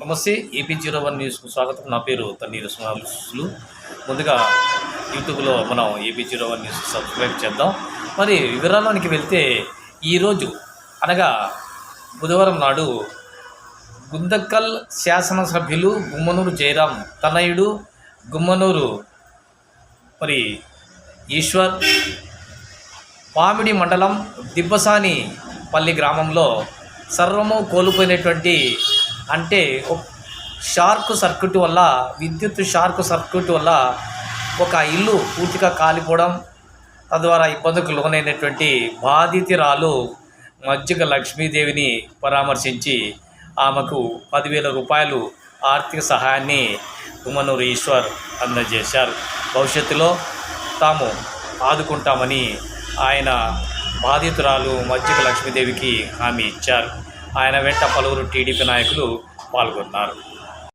నమస్తే AP zero one న్యూస్కు స్వాగతం. నా పేరు తన్నీరు సుమాలు ముందుగా యూట్యూబ్లో మనం AP zero one news subscribe చేద్దాం. మరి వివరాల్లోనికి వెళ్తే ఈరోజు అనగా బుధవారం నాడు గుందక్కల్ శాసనసభ్యులు గుమ్మనూరు జయరాం తనయుడు గుమ్మనూరు మరి ఈశ్వర్ పామిడి మండలం దిబ్బసాని పల్లి గ్రామంలో సర్వము కోల్పోయినటువంటి అంటే షార్క్ సర్క్యూట్ వల్ల విద్యుత్ షార్క్ సర్క్యూట్ వల్ల ఒక ఇల్లు పూర్తిగా కాలిపోవడం తద్వారా ఇబ్బందులకు లోనైనటువంటి బాధితురాలు మజ్జిగ లక్ష్మీదేవిని పరామర్శించి ఆమెకు పదివేల రూపాయలు ఆర్థిక సహాయాన్ని ఉమ్మనూరు ఈశ్వర్ అందజేశారు. భవిష్యత్తులో తాము ఆదుకుంటామని ఆయన బాధితురాలు మజ్జిగ లక్ష్మీదేవికి హామీ ఇచ్చారు. ఆయన వెంట పలువురు టీడీపీ నాయకులు పాల్గొన్నారు.